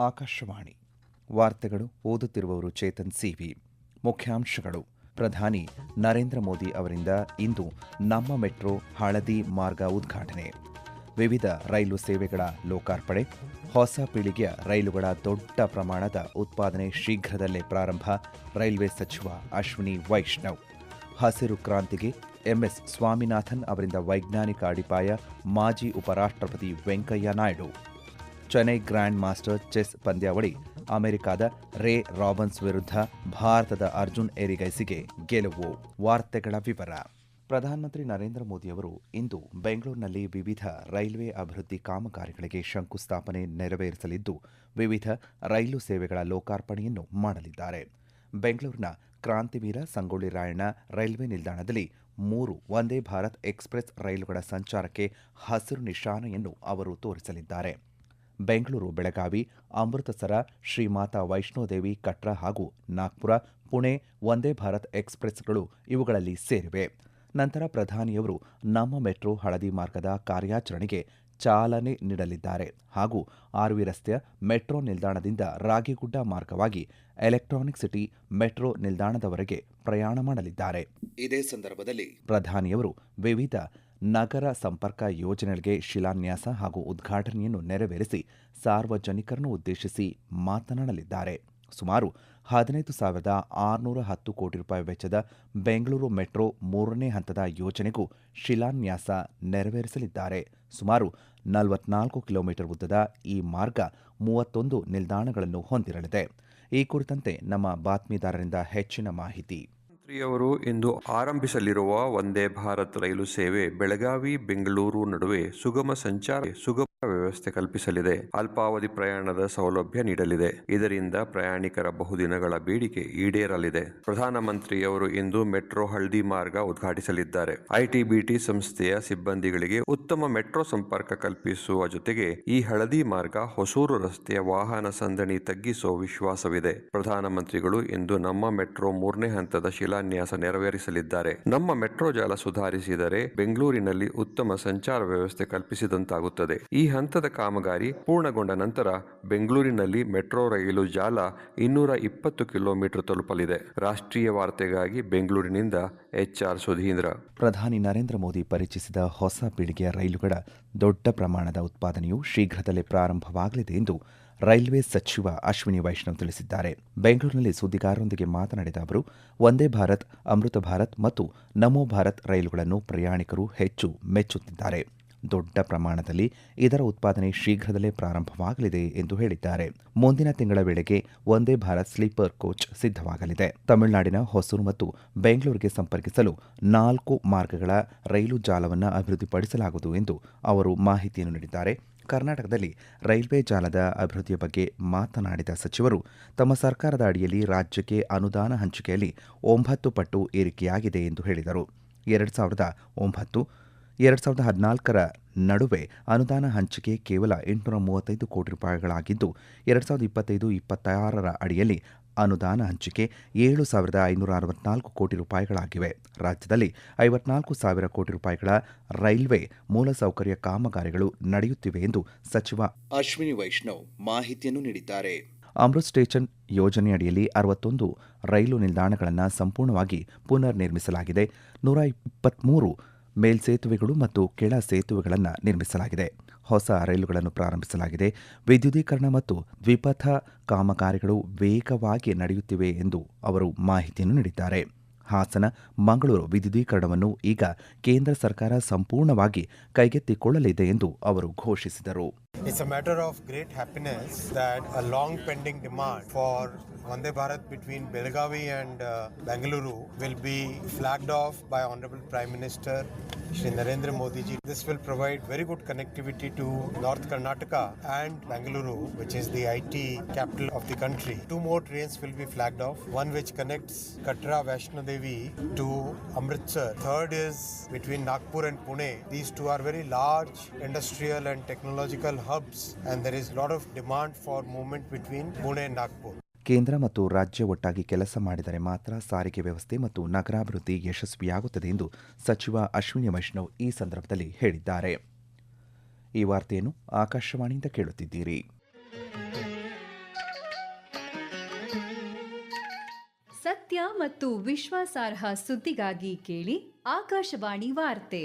ಆಕಾಶವಾಣಿ. ವಾರ್ತೆಗಳು ಓದುತ್ತಿರುವವರು ಚೇತನ್ ಸಿವಿ. ಮುಖ್ಯಾಂಶಗಳು. ಪ್ರಧಾನಿ ನರೇಂದ್ರ ಮೋದಿ ಅವರಿಂದ ಇಂದು ನಮ್ಮ ಮೆಟ್ರೋ ಹಳದಿ ಮಾರ್ಗ ಉದ್ಘಾಟನೆ. ವಿವಿಧ ರೈಲು ಸೇವೆಗಳ ಲೋಕಾರ್ಪಣೆ. ಹೊಸ ಪೀಳಿಗೆಯ ರೈಲುಗಳ ದೊಡ್ಡ ಪ್ರಮಾಣದ ಉತ್ಪಾದನೆ ಶೀಘ್ರದಲ್ಲೇ ಪ್ರಾರಂಭ. ರೈಲ್ವೆ ಸಚಿವ ಅಶ್ವಿನಿ ವೈಷ್ಣವ್. ಹಸಿರು ಕ್ರಾಂತಿಗೆ ಎಂಎಸ್ ಸ್ವಾಮಿನಾಥನ್ ಅವರಿಂದ ವೈಜ್ಞಾನಿಕ ಅಡಿಪಾಯ ಮಾಜಿ ಉಪರಾಷ್ಟ್ರಪತಿ Venkaiah Naidu. Chennai grand master chess ಪಂದ್ಯಾವಳಿ, ಅಮೆರಿಕದ ರೇ ರಾಬನ್ಸ್ ವಿರುದ್ಧ ಭಾರತದ ಅರ್ಜುನ್ ಎರಿಗೈಸಿಗೆ ಗೆಲುವು. ವಾರ್ತೆಗಳ ವಿವರ. ಪ್ರಧಾನಮಂತ್ರಿ ನರೇಂದ್ರ ಮೋದಿಯವರು ಇಂದು ಬೆಂಗಳೂರಿನಲ್ಲಿ ವಿವಿಧ ರೈಲ್ವೆ ಅಭಿವೃದ್ಧಿ ಕಾಮಗಾರಿಗಳಿಗೆ ಶಂಕುಸ್ಥಾಪನೆ ನೆರವೇರಿಸಲಿದ್ದು, ವಿವಿಧ ರೈಲು ಸೇವೆಗಳ ಲೋಕಾರ್ಪಣೆಯನ್ನು ಮಾಡಲಿದ್ದಾರೆ. ಬೆಂಗಳೂರಿನ ಕ್ರಾಂತಿವೀರ ಸಂಗೊಳ್ಳಿ ರಾಯಣ್ಣ ರೈಲ್ವೆ ನಿಲ್ದಾಣದಲ್ಲಿ ಮೂರು ವಂದೇ ಭಾರತ್ ಎಕ್ಸ್ಪ್ರೆಸ್ ರೈಲುಗಳ ಸಂಚಾರಕ್ಕೆ ಹಸಿರು ನಿಶಾನೆಯನ್ನು ಅವರು ತೋರಿಸಲಿದ್ದಾರೆ. ಬೆಂಗಳೂರು ಬೆಳಗಾವಿ ಅಮೃತಸರ ಶ್ರೀಮಾತಾ ವೈಷ್ಣೋದೇವಿ ಕಟ್ರಾ ಹಾಗೂ ನಾಗ್ಪುರ ಪುಣೆ ವಂದೇ ಭಾರತ್ ಎಕ್ಸ್ಪ್ರೆಸ್ಗಳು ಇವುಗಳಲ್ಲಿ ಸೇರಿವೆ. ನಂತರ ಪ್ರಧಾನಿಯವರು ನಮ್ಮ ಮೆಟ್ರೋ ಹಳದಿ ಮಾರ್ಗದ ಕಾರ್ಯಾಚರಣೆಗೆ ಚಾಲನೆ ನೀಡಲಿದ್ದಾರೆ ಹಾಗೂ ಆರ್ವಿ ರಸ್ತೆಯ ಮೆಟ್ರೋ ನಿಲ್ದಾಣದಿಂದ ರಾಗಿಗುಡ್ಡ ಮಾರ್ಗವಾಗಿ ಎಲೆಕ್ಟ್ರಾನಿಕ್ ಸಿಟಿ ಮೆಟ್ರೋ ನಿಲ್ದಾಣದವರೆಗೆ ಪ್ರಯಾಣ ಮಾಡಲಿದ್ದಾರೆ. ಇದೇ ಸಂದರ್ಭದಲ್ಲಿ ಪ್ರಧಾನಿಯವರು ವಿವಿಧ ನಗರ ಸಂಪರ್ಕ ಯೋಜನೆಗಳಿಗೆ ಶಿಲಾನ್ಯಾಸ ಹಾಗೂ ಉದ್ಘಾಟನೆಯನ್ನು ನೆರವೇರಿಸಿ ಸಾರ್ವಜನಿಕರನ್ನು ಉದ್ದೇಶಿಸಿ ಮಾತನಾಡಲಿದ್ದಾರೆ. ಸುಮಾರು ಹದಿನೈದು ಸಾವಿರದ ಆರುನೂರ ಹತ್ತು ಕೋಟಿ ರೂಪಾಯಿ ವೆಚ್ಚದ ಬೆಂಗಳೂರು ಮೆಟ್ರೋ ಮೂರನೇ ಹಂತದ ಯೋಜನೆಗೂ ಶಿಲಾನ್ಯಾಸ ನೆರವೇರಿಸಲಿದ್ದಾರೆ. ಸುಮಾರು ನಲವತ್ನಾಲ್ಕು ಕಿಲೋಮೀಟರ್ ಉದ್ದದ ಈ ಮಾರ್ಗ ಮೂವತ್ತೊಂದು ನಿಲ್ದಾಣಗಳನ್ನು ಹೊಂದಿರಲಿದೆ. ಈ ಕುರಿತಂತೆ ನಮ್ಮ ಬಾತ್ಮೀದಾರರಿಂದ ಹೆಚ್ಚಿನ ಮಾಹಿತಿ. ಮಂತ್ರಿಯವರು ಇಂದು ಆರಂಭಿಸಲಿರುವ ವಂದೇ ಭಾರತ್ ರೈಲು ಸೇವೆ ಬೆಳಗಾವಿ ಬೆಂಗಳೂರು ನಡುವೆ ಸುಗಮ ಸಂಚಾರ ಸುಗಮ ವ್ಯವಸ್ಥೆ ಕಲ್ಪಿಸಲಿದೆ. ಅಲ್ಪಾವಧಿ ಪ್ರಯಾಣದ ಸೌಲಭ್ಯ ನೀಡಲಿದೆ. ಇದರಿಂದ ಪ್ರಯಾಣಿಕರ ಬಹುದಿನಗಳ ಬೇಡಿಕೆ ಈಡೇರಲಿದೆ. ಪ್ರಧಾನಮಂತ್ರಿಯವರು ಇಂದು ಮೆಟ್ರೋ ಹಳ್ದಿ ಮಾರ್ಗ ಉದ್ಘಾಟಿಸಲಿದ್ದಾರೆ. ಐಟಿಬಿಟಿ ಸಂಸ್ಥೆಯ ಸಿಬ್ಬಂದಿಗಳಿಗೆ ಉತ್ತಮ ಮೆಟ್ರೋ ಸಂಪರ್ಕ ಕಲ್ಪಿಸುವ ಜೊತೆಗೆ ಈ ಹಳದಿ ಮಾರ್ಗ ಹೊಸೂರು ರಸ್ತೆಯ ವಾಹನ ಸಂದಣಿ ತಗ್ಗಿಸುವ ವಿಶ್ವಾಸವಿದೆ. ಪ್ರಧಾನಮಂತ್ರಿಗಳು ಇಂದು ನಮ್ಮ ಮೆಟ್ರೋ ಮೂರನೇ ಹಂತದ ಶಿಲಾನ್ಯಾಸ ನೆರವೇರಿಸಲಿದ್ದಾರೆ. ನಮ್ಮ ಮೆಟ್ರೋ ಜಾಲ ಸುಧಾರಿಸಿದರೆ ಬೆಂಗಳೂರಿನಲ್ಲಿ ಉತ್ತಮ ಸಂಚಾರ ವ್ಯವಸ್ಥೆ ಕಲ್ಪಿಸಿದಂತಾಗುತ್ತದೆ. ಈ ಹಂತದ ಕಾಮಗಾರಿ ಪೂರ್ಣಗೊಂಡ ನಂತರ ಬೆಂಗಳೂರಿನಲ್ಲಿ ಮೆಟ್ರೋ ರೈಲು ಜಾಲ ಇನ್ನೂರ ಇಪ್ಪತ್ತು ಕಿಲೋಮೀಟರ್ ತಲುಪಲಿದೆ. ರಾಷ್ಟ್ರೀಯ ವಾರ್ತೆಗಾಗಿ ಬೆಂಗಳೂರಿನಿಂದ ಎಚ್ಆರ್ ಸುಧೀಂದ್ರ. ಪ್ರಧಾನಿ ನರೇಂದ್ರ ಮೋದಿ ಪರಿಚಯಿಸಿದ ಹೊಸ ಪೀಳಿಗೆಯ ರೈಲುಗಳ ದೊಡ್ಡ ಪ್ರಮಾಣದ ಉತ್ಪಾದನೆಯು ಶೀಘ್ರದಲ್ಲೇ ಪ್ರಾರಂಭವಾಗಲಿದೆ ಎಂದು ರೈಲ್ವೆ ಸಚಿವ ಅಶ್ವಿನಿ ವೈಷ್ಣವ್ ತಿಳಿಸಿದ್ದಾರೆ. ಬೆಂಗಳೂರಿನಲ್ಲಿ ಸುದ್ದಿಗಾರರೊಂದಿಗೆ ಮಾತನಾಡಿದ ಅವರು, ವಂದೇ ಭಾರತ್, ಅಮೃತ ಭಾರತ್ ಮತ್ತು ನಮೋ ಭಾರತ್ ರೈಲುಗಳನ್ನು ಪ್ರಯಾಣಿಕರು ಹೆಚ್ಚು ಮೆಚ್ಚುತ್ತಿದ್ದಾರೆ. ದೊಡ್ಡ ಪ್ರಮಾಣದಲ್ಲಿ ಇದರ ಉತ್ಪಾದನೆ ಶೀಘ್ರದಲ್ಲೇ ಪ್ರಾರಂಭವಾಗಲಿದೆ ಎಂದು ಹೇಳಿದ್ದಾರೆ. ಮುಂದಿನ ತಿಂಗಳ ವೇಳೆಗೆ ಒಂದೇ ಭಾರತ್ ಸ್ಲೀಪರ್ ಕೋಚ್ ಸಿದ್ಧವಾಗಲಿದೆ. ತಮಿಳುನಾಡಿನ ಹೊಸೂರು ಮತ್ತು ಬೆಂಗಳೂರಿಗೆ ಸಂಪರ್ಕಿಸಲು ನಾಲ್ಕು ಮಾರ್ಗಗಳ ರೈಲು ಜಾಲವನ್ನು ಅಭಿವೃದ್ಧಿಪಡಿಸಲಾಗುವುದು ಎಂದು ಅವರು ಮಾಹಿತಿಯನ್ನು ನೀಡಿದ್ದಾರೆ. ಕರ್ನಾಟಕದಲ್ಲಿ ರೈಲ್ವೆ ಜಾಲದ ಅಭಿವೃದ್ಧಿಯ ಬಗ್ಗೆ ಮಾತನಾಡಿದ ಸಚಿವರು, ತಮ್ಮ ಸರ್ಕಾರದ ಅಡಿಯಲ್ಲಿ ರಾಜ್ಯಕ್ಕೆ ಅನುದಾನ ಹಂಚಿಕೆಯಲ್ಲಿ ಒಂಬತ್ತು ಪಟ್ಟು ಏರಿಕೆಯಾಗಿದೆ ಎಂದು ಹೇಳಿದರು. ಎರಡು ಸಾವಿರದ ಒಂಬತ್ತು ಎರಡು ಸಾವಿರದ ಹದಿನಾಲ್ಕರ ನಡುವೆ ಅನುದಾನ ಹಂಚಿಕೆ ಕೇವಲ ಎಂಟುನೂರ ಮೂವತ್ತೈದು ಕೋಟಿ ರೂಪಾಯಿಗಳಾಗಿದ್ದು ಎರಡು ಸಾವಿರದ ಇಪ್ಪತ್ತೈದು ಇಪ್ಪತ್ತಾರರ ಅಡಿಯಲ್ಲಿ ಅನುದಾನ ಹಂಚಿಕೆ ಏಳು ಸಾವಿರದ ಐನೂರ ಅರವತ್ನಾಲ್ಕು ಕೋಟಿ ರೂಪಾಯಿಗಳಾಗಿವೆ. ರಾಜ್ಯದಲ್ಲಿ ಐವತ್ನಾಲ್ಕು ಸಾವಿರ ಕೋಟಿ ರೂಪಾಯಿಗಳ ರೈಲ್ವೆ ಮೂಲಸೌಕರ್ಯ ಕಾಮಗಾರಿಗಳು ನಡೆಯುತ್ತಿವೆ ಎಂದು ಸಚಿವ ಅಶ್ವಿನಿ ವೈಷ್ಣವ್ ಮಾಹಿತಿಯನ್ನು ನೀಡಿದ್ದಾರೆ. ಅಮೃತ್ ಸ್ಟೇಷನ್ ಯೋಜನೆಯಡಿಯಲ್ಲಿ ಅರವತ್ತೊಂದು ರೈಲು ನಿಲ್ದಾಣಗಳನ್ನು ಸಂಪೂರ್ಣವಾಗಿ ಪುನರ್ ನಿರ್ಮಿಸಲಾಗಿದೆ ನೂರ ಇಪ್ಪತ್ಮೂರು ಮೇಲ್ಸೇತುವೆಗಳು ಮತ್ತು ಕೆಳ ಸೇತುವೆಗಳನ್ನು ನಿರ್ಮಿಸಲಾಗಿದೆ. ಹೊಸ ರೈಲುಗಳನ್ನು ಪ್ರಾರಂಭಿಸಲಾಗಿದೆ. ವಿದ್ಯುದೀಕರಣ ಮತ್ತು ದ್ವಿಪಥ ಕಾಮಗಾರಿಗಳು ವೇಗವಾಗಿ ನಡೆಯುತ್ತಿವೆ ಎಂದು ಅವರು ಮಾಹಿತಿಯನ್ನು ನೀಡಿದ್ದಾರೆ. ಹಾಸನ, ಮಂಗಳೂರು ವಿದ್ಯುದೀಕರಣವನ್ನು ಈಗ ಕೇಂದ್ರ ಸರ್ಕಾರ ಸಂಪೂರ್ಣವಾಗಿ ಕೈಗೆತ್ತಿಕೊಳ್ಳಲಿದೆ ಎಂದು ಅವರು ಘೋಷಿಸಿದರು. It's a matter of great happiness that a long pending demand for Vande Bharat between Belgavi and uh, Bangalore will be flagged off by Honorable Prime Minister Shri Narendra Modi ji. This will provide very good connectivity to North Karnataka and Bangalore, which is the IT capital of the country. Two more trains will be flagged off. One which connects Katra Vaishno Devi to Amritsar. Third is between Nagpur and Pune. These two are very large industrial and technological hubs, and there is a lot of demand for movement between Pune and Nagpur. ಕೇಂದ್ರ ಮತ್ತು ರಾಜ್ಯ ಒಟ್ಟಾಗಿ ಕೆಲಸ ಮಾಡಿದರೆ ಮಾತ್ರ ಸಾರಿಗೆ ವ್ಯವಸ್ಥೆ ಮತ್ತು ನಗರಾಭಿವೃದ್ಧಿ ಯಶಸ್ವಿಯಾಗುತ್ತದೆ ಎಂದು ಸಚಿವ ಅಶ್ವಿನಿ ವೈಷ್ಣವ್ ಈ ಸಂದರ್ಭದಲ್ಲಿ ಹೇಳಿದ್ದಾರೆ. ಈ ವಾರ್ತೆಯನ್ನು ಆಕಾಶವಾಣಿಯಿಂದ ಕೇಳುತ್ತಿದ್ದೀರಿ. ಸತ್ಯ ಮತ್ತು ವಿಶ್ವಾಸಾರ್ಹ ಸುದ್ದಿಗಾಗಿ ಕೇಳಿ ಆಕಾಶವಾಣಿ ವಾರ್ತೆ.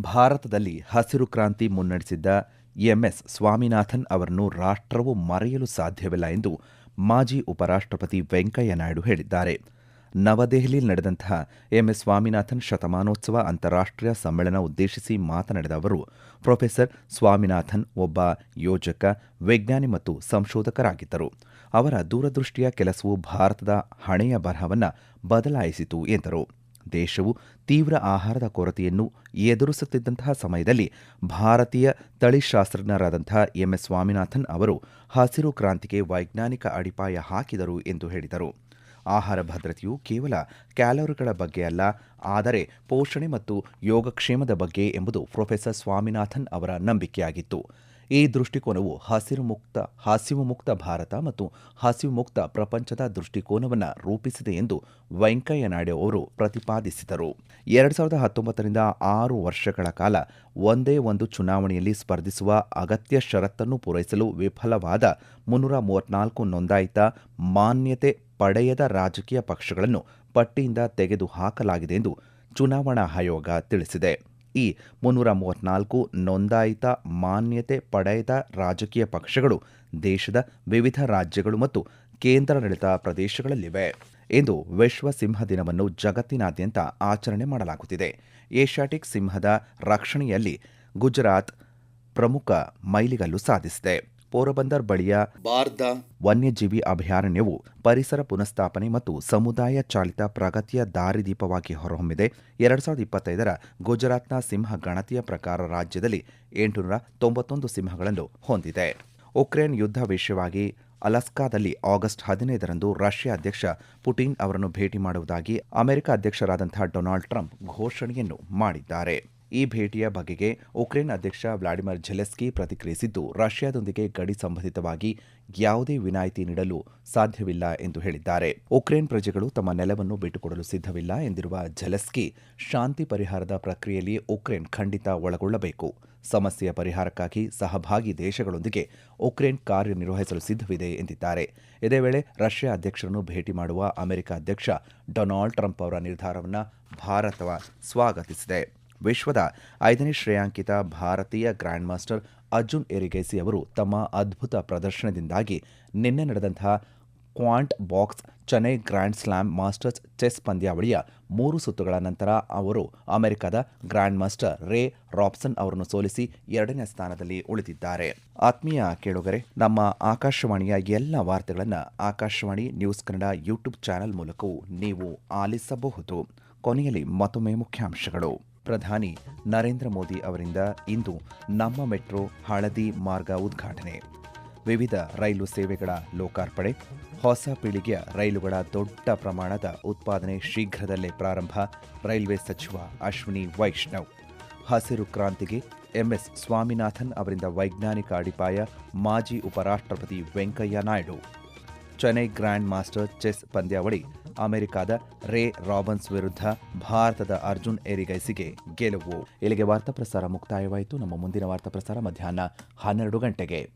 ಭಾರತದಲ್ಲಿ ಹಸಿರು ಕ್ರಾಂತಿ ಮುನ್ನಡೆಸಿದ್ದ ಎಂಎಸ್ ಸ್ವಾಮಿನಾಥನ್ ಅವರನ್ನು ರಾಷ್ಟ್ರವು ಮರೆಯಲು ಸಾಧ್ಯವಿಲ್ಲ ಎಂದು ಮಾಜಿ ಉಪರಾಷ್ಟ್ರಪತಿ ವೆಂಕಯ್ಯನಾಯ್ಡು ಹೇಳಿದ್ದಾರೆ. ನವದೆಹಲಿಯಲ್ಲಿ ನಡೆದಂತಹ ಎಂಎಸ್ ಸ್ವಾಮಿನಾಥನ್ ಶತಮಾನೋತ್ಸವ ಅಂತಾರಾಷ್ಟ್ರೀಯ ಸಮ್ಮೇಳನ ಉದ್ದೇಶಿಸಿ ಮಾತನಾಡಿದ ಅವರು, ಪ್ರೊಫೆಸರ್ ಸ್ವಾಮಿನಾಥನ್ ಒಬ್ಬ ಯೋಜಕ, ವಿಜ್ಞಾನಿ ಮತ್ತು ಸಂಶೋಧಕರಾಗಿದ್ದರು. ಅವರ ದೂರದೃಷ್ಟಿಯ ಕೆಲಸವು ಭಾರತದ ಹಣೆಯ ಬರಹವನ್ನು ಬದಲಾಯಿಸಿತು ಎಂದರು. ದೇಶವು ತೀವ್ರ ಆಹಾರದ ಕೊರತೆಯನ್ನು ಎದುರಿಸುತ್ತಿದ್ದಂತಹ ಸಮಯದಲ್ಲಿ ಭಾರತೀಯ ತಳಿಶಾಸ್ತ್ರಜ್ಞರಾದಂತಹ ಎಂಎಸ್ ಸ್ವಾಮಿನಾಥನ್ ಅವರು ಹಸಿರು ಕ್ರಾಂತಿಗೆ ವೈಜ್ಞಾನಿಕ ಅಡಿಪಾಯ ಹಾಕಿದರು ಎಂದು ಹೇಳಿದರು. ಆಹಾರ ಭದ್ರತೆಯು ಕೇವಲ ಕ್ಯಾಲೋರಿಗಳ ಬಗ್ಗೆ ಅಲ್ಲ, ಆದರೆ ಪೋಷಣೆ ಮತ್ತು ಯೋಗಕ್ಷೇಮದ ಬಗ್ಗೆ ಎಂಬುದು ಪ್ರೊಫೆಸರ್ ಸ್ವಾಮಿನಾಥನ್ ಅವರ ನಂಬಿಕೆಯಾಗಿತ್ತು. ಈ ದೃಷ್ಟಿಕೋನವು ಹಸಿರು ಮುಕ್ತ, ಹಸಿವು ಮುಕ್ತ ಭಾರತ ಮತ್ತು ಹಸಿವು ಮುಕ್ತ ಪ್ರಪಂಚದ ದೃಷ್ಟಿಕೋನವನ್ನು ರೂಪಿಸಿದೆ ಎಂದು ವೆಂಕಯ್ಯ ನಾಯ್ಡು ಅವರು ಪ್ರತಿಪಾದಿಸಿದರು. ಎರಡು ಸಾವಿರದ ಹತ್ತೊಂಬತ್ತರಿಂದ ಆರು ವರ್ಷಗಳ ಕಾಲ ಒಂದೇ ಒಂದು ಚುನಾವಣೆಯಲ್ಲಿ ಸ್ಪರ್ಧಿಸುವ ಅಗತ್ಯ ಷರತ್ತನ್ನು ಪೂರೈಸಲು ವಿಫಲವಾದ ಮುನ್ನೂರ ಮೂವತ್ನಾಲ್ಕು ನೋಂದಾಯಿತ ಮಾನ್ಯತೆ ಪಡೆಯದ ರಾಜಕೀಯ ಪಕ್ಷಗಳನ್ನು ಪಟ್ಟಿಯಿಂದ ತೆಗೆದುಹಾಕಲಾಗಿದೆ ಎಂದು ಚುನಾವಣಾ ಆಯೋಗ ತಿಳಿಸಿದೆ. ಈ ಮುನ್ನೂರ ಮೂವತ್ನಾಲ್ಕು ನೋಂದಾಯಿತ ಮಾನ್ಯತೆ ಪಡೆದ ರಾಜಕೀಯ ಪಕ್ಷಗಳು ದೇಶದ ವಿವಿಧ ರಾಜ್ಯಗಳು ಮತ್ತು ಕೇಂದ್ರಾಡಳಿತ ಪ್ರದೇಶಗಳಲ್ಲಿವೆ. ಇಂದು ವಿಶ್ವ ಸಿಂಹ ದಿನವನ್ನು ಜಗತ್ತಿನಾದ್ಯಂತ ಆಚರಣೆ ಮಾಡಲಾಗುತ್ತಿದೆ. ಏಷ್ಯಾಟಿಕ್ ಸಿಂಹದ ರಕ್ಷಣೆಯಲ್ಲಿ ಗುಜರಾತ್ ಪ್ರಮುಖ ಮೈಲಿಗಲ್ಲು ಸಾಧಿಸಿದೆ. ಪೋರಬಂದರ್ ಬಳಿಯ ಬಾರ್ದ ವನ್ಯಜೀವಿ ಅಭಯಾರಣ್ಯವು ಪರಿಸರ ಪುನಃಸ್ಥಾಪನೆ ಮತ್ತು ಸಮುದಾಯ ಚಾಲಿತ ಪ್ರಗತಿಯ ದಾರಿದೀಪವಾಗಿ ಹೊರಹೊಮ್ಮಿದೆ. ಎರಡು ಸಾವಿರದ ಇಪ್ಪತ್ತೈದರ ಗುಜರಾತ್ನ ಸಿಂಹ ಗಣತಿಯ ಪ್ರಕಾರ ರಾಜ್ಯದಲ್ಲಿ ಎಂಟುನೂರ ತೊಂಬತ್ತೊಂದು ಸಿಂಹಗಳನ್ನು ಹೊಂದಿದೆ. ಉಕ್ರೇನ್ ಯುದ್ಧ ವಿಷಯವಾಗಿ ಅಲಸ್ಕಾದಲ್ಲಿ ಆಗಸ್ಟ್ ಹದಿನೈದರಂದು ರಷ್ಯಾ ಅಧ್ಯಕ್ಷ ಪುಟಿನ್ ಅವರನ್ನು ಭೇಟಿ ಮಾಡುವುದಾಗಿ ಅಮೆರಿಕ ಅಧ್ಯಕ್ಷರಾದಂಥ ಡೊನಾಲ್ಡ್ ಟ್ರಂಪ್ ಘೋಷಣೆಯನ್ನು ಮಾಡಿದ್ದಾರೆ. ಈ ಭೇಟಿಯ ಬಗೆಗೆ ಉಕ್ರೇನ್ ಅಧ್ಯಕ್ಷ ವ್ಲಾಡಿಮಿರ್ ಝೆಲೆಸ್ಕಿ ಪ್ರತಿಕ್ರಿಯಿಸಿದ್ದು, ರಷ್ಯಾದೊಂದಿಗೆ ಗಡಿ ಸಂಬಂಧಿತವಾಗಿ ಯಾವುದೇ ವಿನಾಯಿತಿ ನೀಡಲು ಸಾಧ್ಯವಿಲ್ಲ ಎಂದು ಹೇಳಿದ್ದಾರೆ. ಉಕ್ರೇನ್ ಪ್ರಜೆಗಳು ತಮ್ಮ ನೆಲವನ್ನು ಬಿಟ್ಟುಕೊಡಲು ಸಿದ್ಧವಿಲ್ಲ ಎಂದಿರುವ ಝೆಲೆಸ್ಕಿ ಶಾಂತಿ ಪರಿಹಾರದ ಪ್ರಕ್ರಿಯೆಯಲ್ಲಿ ಉಕ್ರೇನ್ ಖಂಡಿತ ಒಳಗೊಳ್ಳಬೇಕು. ಸಮಸ್ಯೆಯ ಪರಿಹಾರಕ್ಕಾಗಿ ಸಹಭಾಗಿ ದೇಶಗಳೊಂದಿಗೆ ಉಕ್ರೇನ್ ಕಾರ್ಯನಿರ್ವಹಿಸಲು ಸಿದ್ಧವಿದೆ ಎಂದಿದ್ದಾರೆ. ಇದೇ ವೇಳೆ ರಷ್ಯಾ ಅಧ್ಯಕ್ಷರನ್ನು ಭೇಟಿ ಮಾಡುವ ಅಮೆರಿಕ ಅಧ್ಯಕ್ಷ ಡೊನಾಲ್ಡ್ ಟ್ರಂಪ್ ಅವರ ನಿರ್ಧಾರವನ್ನು ಭಾರತ ಸ್ವಾಗತಿಸಿದೆ. ವಿಶ್ವದ ಐದನೇ ಶ್ರೇಯಾಂಕಿತ ಭಾರತೀಯ ಗ್ರ್ಯಾಂಡ್ ಮಾಸ್ಟರ್ ಅರ್ಜುನ್ ಎರಿಗೇಸಿ ಅವರು ತಮ್ಮ ಅದ್ಭುತ ಪ್ರದರ್ಶನದಿಂದಾಗಿ ನಿನ್ನೆ ನಡೆದಂತಹ Quant box Chennai grand slam masters chess ಪಂದ್ಯಾವಳಿಯ ಮೂರು ಸುತ್ತುಗಳ ನಂತರ ಅವರು ಅಮೆರಿಕದ ಗ್ರ್ಯಾಂಡ್ ಮಾಸ್ಟರ್ ರೇ ರಾಬ್ಸನ್ ಅವರನ್ನು ಸೋಲಿಸಿ ಎರಡನೇ ಸ್ಥಾನದಲ್ಲಿ ಉಳಿದಿದ್ದಾರೆ. ಆತ್ಮೀಯ ಕೇಳುಗರೆ, ನಮ್ಮ ಆಕಾಶವಾಣಿಯ ಎಲ್ಲ ವಾರ್ತೆಗಳನ್ನು Akashvani news Kannada YouTube channel ಮೂಲಕವೂ ನೀವು ಆಲಿಸಬಹುದು. ಕೊನೆಯಲ್ಲಿ ಮತ್ತೊಮ್ಮೆ ಮುಖ್ಯಾಂಶಗಳು. ಪ್ರಧಾನಿ ನರೇಂದ್ರ ಮೋದಿ ಅವರಿಂದ ಇಂದು ನಮ್ಮ ಮೆಟ್ರೋ ಹಳದಿ ಮಾರ್ಗ ಉದ್ಘಾಟನೆ. ವಿವಿಧ ರೈಲು ಸೇವೆಗಳ ಲೋಕಾರ್ಪಣೆ, ಹೊಸ ಪೀಳಿಗೆಯ ರೈಲುಗಳ ದೊಡ್ಡ ಪ್ರಮಾಣದ ಉತ್ಪಾದನೆ ಶೀಘ್ರದಲ್ಲೇ ಪ್ರಾರಂಭ, ರೈಲ್ವೆ ಸಚಿವ ಅಶ್ವಿನಿ ವೈಷ್ಣವ್. ಹಸಿರು ಕ್ರಾಂತಿಗೆ ಎಂಎಸ್ ಸ್ವಾಮಿನಾಥನ್ ಅವರಿಂದ ವೈಜ್ಞಾನಿಕ ಅಡಿಪಾಯ ಮಾಜಿ ಉಪರಾಷ್ಟ್ರಪತಿ Venkaiah Naidu. Chennai grand master chess ಪಂದ್ಯಾವಳಿ ಅಮೆರಿಕದ ರೇ ರಾಬನ್ಸ್ ವಿರುದ್ಧ ಭಾರತದ ಅರ್ಜುನ್ ಏರಿಗೈಸಿಗೆ ಗೆಲುವು. ಇಲ್ಲಿಗೆ ವಾರ್ತಾ ಪ್ರಸಾರ ಮುಕ್ತಾಯವಾಯಿತು. ನಮ್ಮ ಮುಂದಿನ ವಾರ್ತಾ ಪ್ರಸಾರ ಮಧ್ಯಾಹ್ನ ಹನ್ನೆರಡು ಗಂಟೆಗೆ.